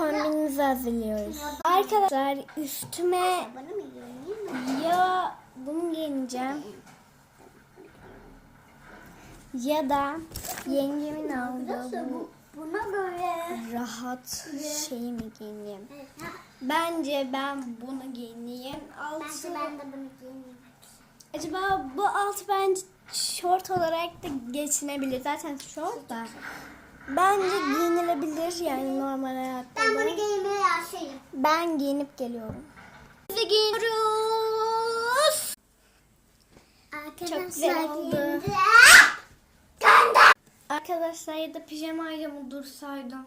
kombinimizi hazırlıyoruz. Arkadaşlar üstüme ya bunu giyineceğim ya da yengemin aldığı bu bu? Buna göre. rahat şeyi mi giyineyim? Bence ben bunu giyineyim. Altı, Bence ben de bunu giyineyim. acaba bu altı bence şort olarak da geçinebilir. Zaten şort da. Bence giyinilebilir yani normal hayatta. Ben bunu giymeye yaşayayım. Ben giyinip geliyorum. Biz de giyiniyoruz. Arkadaşlar güzel oldu. giyindi. Arkadaşlar ya da pijamayla mı dursaydım?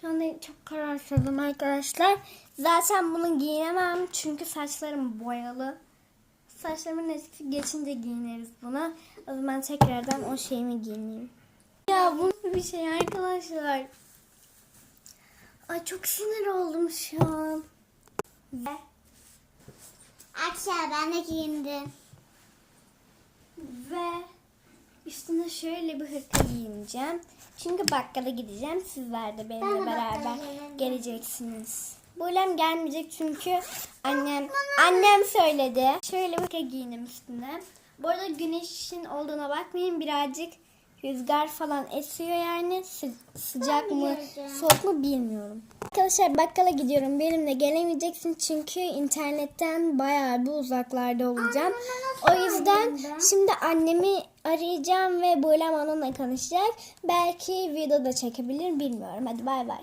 Şu anda çok kararsızım arkadaşlar. Zaten bunu giyinemem çünkü saçlarım boyalı. Saçlarımın eski geçince giyiniriz bunu. O zaman tekrardan o şeyimi giyineyim. Bir şey arkadaşlar? Ay çok sinir oldum şu an. Ve Arkadaşlar ben de giyindim. Ve üstüne şöyle bir hırka giyineceğim. Çünkü bakkala gideceğim. Sizler de Ben benimle de beraber geleceksiniz. Buylem gelmeyecek çünkü annem annem söyledi. Şöyle bir hırka giyinim üstüne. Bu arada güneşin olduğuna bakmayın. Birazcık rüzgar falan esiyor yani. Sı- sıcak mı soğuk mu bilmiyorum. Arkadaşlar bakkala gidiyorum. Benimle gelemeyeceksin çünkü internetten bayağı bir uzaklarda olacağım. O yüzden şimdi annemi arayacağım ve Buylem onunla konuşacak. Belki video da çekebilir bilmiyorum. Hadi bay bay.